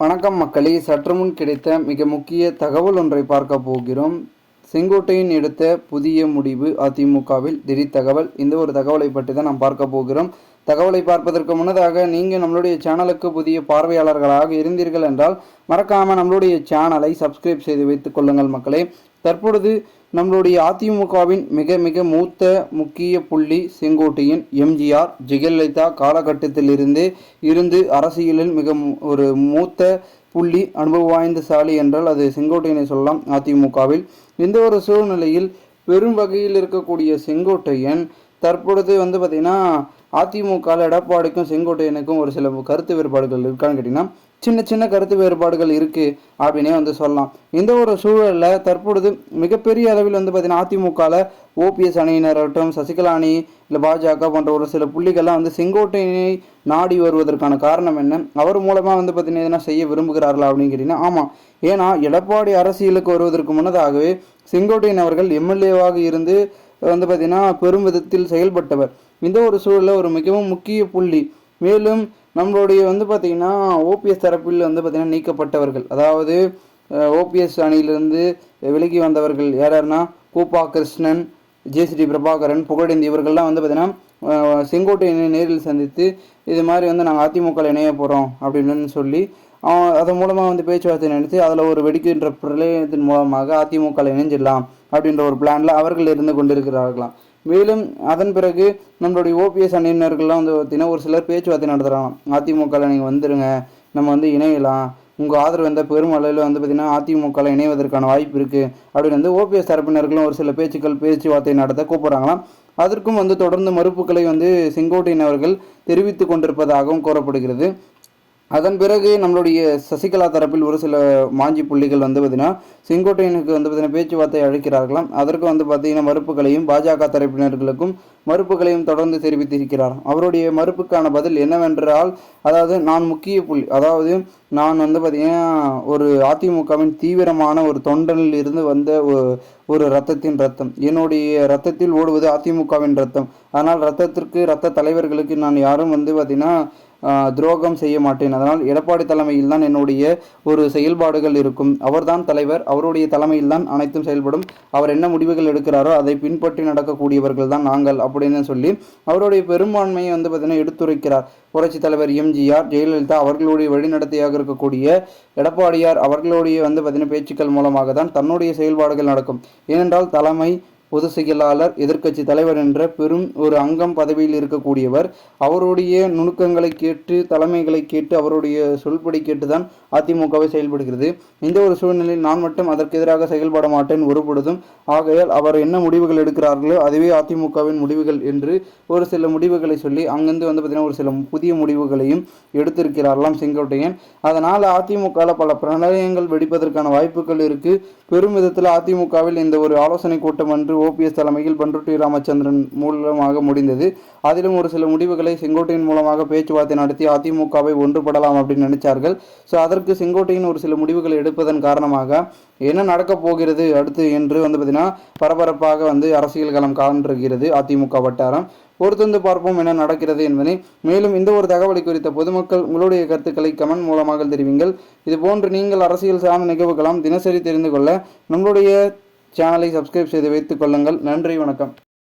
வணக்கம் மக்களே. சற்று முன் கிடைத்த மிக முக்கிய தகவல் ஒன்றை பார்க்க போகிறோம். செங்கோட்டையின் எடுத்த புதிய முடிவு அதிமுகவில் திடீர் தகவல். இந்த ஒரு தகவலை பற்றி தான் நாம் பார்க்க போகிறோம். தகவலை பார்ப்பதற்கு முன்னதாக நீங்கள் நம்மளுடைய சேனலுக்கு புதிய பார்வையாளர்களாக இருந்தீர்கள் என்றால் மறக்காமல் நம்மளுடைய சேனலை சப்ஸ்கிரைப் செய்து வைத்துக் கொள்ளுங்கள் மக்களே. தற்பொழுது நம்மளுடைய அதிமுகவின் மிக மிக மூத்த முக்கிய புள்ளி செங்கோட்டையின் எம்ஜிஆர் ஜெயலலிதா காலகட்டத்திலிருந்தே இருந்து அரசியலில் மிக ஒரு மூத்த புள்ளி அனுபவ வாய்ந்த சாலி என்றால் அது செங்கோட்டையனை சொல்லலாம். அதிமுகவில் இந்த ஒரு சூழ்நிலையில் பெரும் வகையில் இருக்கக்கூடிய செங்கோட்டையன் தற்பொழுது வந்து பார்த்திங்கன்னா அதிமுக எடப்பாடிக்கும் செங்கோட்டையனுக்கும் ஒரு சில கருத்து வேறுபாடுகள் இருக்கான்னு கேட்டிங்கன்னா சின்ன சின்ன கருத்து வேறுபாடுகள் இருக்குது அப்படின்னே வந்து சொல்லலாம். இந்த ஒரு சூழலில் தற்பொழுது மிகப்பெரிய அளவில் வந்து பார்த்திங்கன்னா அதிமுகவில் ஓபிஎஸ் அணியினராகட்டும் சசிகலா அணி இல்லை பாஜக போன்ற ஒரு சில புள்ளிகள்லாம் வந்து செங்கோட்டையனை நாடி வருவதற்கான காரணம் என்ன? அவர் மூலமாக வந்து பார்த்திங்கன்னா எதனா செய்ய விரும்புகிறார்களா அப்படின்னு கேட்டிங்கன்னா ஆமாம் ஏன்னா எடப்பாடி அரசியலுக்கு வருவதற்கு முன்னதாகவே செங்கோட்டையன் அவர்கள் எம்எல்ஏவாக இருந்து வந்து பார்த்திங்கன்னா பெரும் விதத்தில் செயல்பட்டவர். இந்த ஒரு சூழலில் ஒரு மிகவும் முக்கிய புள்ளி. மேலும் நம்மளுடைய வந்து பார்த்திங்கன்னா ஓபிஎஸ் தரப்பில் வந்து பார்த்திங்கன்னா நீக்கப்பட்டவர்கள். அதாவது ஓபிஎஸ் அணியிலிருந்து விலகி வந்தவர்கள் யார் யாருன்னா கூப்பா கிருஷ்ணன் ஜேசிடி பிரபாகரன் புகழேந்தி இவர்கள்லாம் வந்து பார்த்திங்கன்னா செங்கோட்டையினை நேரில் சந்தித்து இது மாதிரி வந்து நாங்கள் அதிமுக இணைய போகிறோம் அப்படின்னு சொல்லி அதன் மூலமாக வந்து பேச்சுவார்த்தை நினைத்து அதில் ஒரு வெடிக்கின்ற பிரளயத்தின் மூலமாக அதிமுக இணைஞ்சிடலாம் அப்படின்ற ஒரு பிளானில் அவர்கள் இருந்து கொண்டிருக்கிறார்களாம். மேலும் அதன் பிறகு நம்மளுடைய ஓபிஎஸ் அணியினர்கள்லாம் வந்து பார்த்தீங்கன்னா ஒரு சிலர் பேச்சுவார்த்தை நடத்துகிறாங்க அதிமுகவில் நீங்கள் வந்துடுங்க நம்ம வந்து இணையலாம். உங்கள் ஆதரவு எந்த பெருமளவில் வந்து பார்த்திங்கன்னா அதிமுகவில் இணைவதற்கான வாய்ப்பு இருக்குது அப்படின்னு வந்து ஓபிஎஸ் தரப்பினர்களும் ஒரு சில பேச்சுக்கள் பேச்சுவார்த்தை நடத்த கூப்பிட்றாங்களாம். அதற்கும் வந்து தொடர்ந்து மறுப்புகளை வந்து செங்கோட்டையின் அவர்கள் தெரிவித்து கொண்டிருப்பதாகவும் கூறப்படுகிறது. அதன் பிறகு நம்மளுடைய சசிகலா தரப்பில் ஒரு சில மாஞ்சி புள்ளிகள் வந்து பார்த்தீங்கன்னா செங்கோட்டையனுக்கு வந்து பார்த்தீங்கன்னா பேச்சுவார்த்தை அழைக்கிறார்களாம் அதற்கு வந்து பார்த்தீங்கன்னா மறுப்புகளையும் பாஜக தரப்பினர்களுக்கும் மறுப்புகளையும் தொடர்ந்து தெரிவித்திருக்கிறார். அவருடைய மறுப்புக்கான பதில் என்னவென்றால் அதாவது நான் முக்கிய புள்ளி அதாவது நான் வந்து பார்த்தீங்கன்னா ஒரு அதிமுகவின் தீவிரமான ஒரு தொண்டனில் இருந்து வந்த ஒரு ரத்தத்தின் ரத்தம் என்னுடைய ரத்தத்தில் ஓடுவது அதிமுகவின் ரத்தம் அதனால் ரத்தத்திற்கு ரத்த தலைவர்களுக்கு நான் யாரும் வந்து பார்த்தீங்கன்னா துரோகம் செய்ய மாட்டேன். அதனால் எடப்பாடி தலைமையில் தான் என்னுடைய ஒரு செயல்பாடுகள் இருக்கும். அவர்தான் தலைவர் அவருடைய தலைமையில் தான் அனைத்தும் செயல்படும். அவர் என்ன முடிவுகள் எடுக்கிறாரோ அதை பின்பற்றி நடக்கக்கூடியவர்கள் தான் நாங்கள். அப்படின்னு சொல்லி அவருடைய பெரும்பான்மையை வந்து பார்த்தீங்கன்னா எடுத்துரைக்கிறார். புரட்சி தலைவர் எம்ஜிஆர் ஜெயலலிதா அவர்களுடைய வழிநடத்தையாக இருக்கக்கூடிய எடப்பாடியார் அவர்களுடைய வந்து பார்த்தீங்கன்னா பேச்சுக்கள் மூலமாக தான் தன்னுடைய செயல்பாடுகள் நடக்கும். ஏனென்றால் தலைமை பொதுச் செயலாளர் எதிர்க்கட்சி தலைவர் என்ற பெரும் ஒரு அங்கம் பதவியில் இருக்கக்கூடியவர். அவருடைய நுணுக்கங்களை கேட்டு தலைமைகளை கேட்டு அவருடைய சொல்படி கேட்டுதான் அதிமுகவை செயல்படுகிறது. இந்த ஒரு சூழ்நிலையில் நான் மட்டும் அதற்கு எதிராக செயல்பட மாட்டேன் ஒருபொழுதும் ஆகையால் அவர் என்ன முடிவுகள் எடுக்கிறார்களோ அதுவே அதிமுகவின் முடிவுகள் என்று ஒரு சில முடிவுகளை சொல்லி அங்கிருந்து வந்து பார்த்தீங்கன்னா ஒரு சில புதிய முடிவுகளையும் எடுத்திருக்கிறார்களாம் செங்கோட்டையன். அதனால் அதிமுகவில் பல பிரணயங்கள் வெடிப்பதற்கான வாய்ப்புகள் இருக்குது பெரும் விதத்தில் அதிமுகவில் இந்த ஒரு ஆலோசனை கூட்டம் அன்று ஓபிஎஸ் தலைமையில் பண்ருட்டி ராமச்சந்திரன் மூலமாக முடிந்தது. அதிலும் ஒரு சில முடிவுகளை செங்கோட்டையின் மூலமாக பேச்சுவார்த்தை நடத்தி அதிமுகவை ஒன்றுபடலாம் அப்படின்னு நினைச்சார்கள். ஸோ அதற்கு செங்கோட்டையின் ஒரு சில முடிவுகளை எடுப்பதன் காரணமாக என்ன நடக்கப் போகிறது அடுத்து என்று வந்து பார்த்தீங்கன்னா பரபரப்பாக வந்து அரசியல் களம் காண்கிறது அதிமுக வட்டாரம். பொறுத்திருந்து பார்ப்போம் என்ன நடக்கிறது என்பதை. மேலும் இந்த ஒரு தகவலை குறித்த பொதுமக்கள் உங்களுடைய கருத்துக்களை கமெண்ட் மூலமாக தெரிவிங்கள். இதுபோன்று நீங்கள் அரசியல் சார்ந்த நிகழ்வுகளாம் தினசரி தெரிந்து கொள்ள நம்மளுடைய சேனலை சப்ஸ்கிரைப் செய்து வைத்துக் கொள்ளுங்கள். நன்றி வணக்கம்.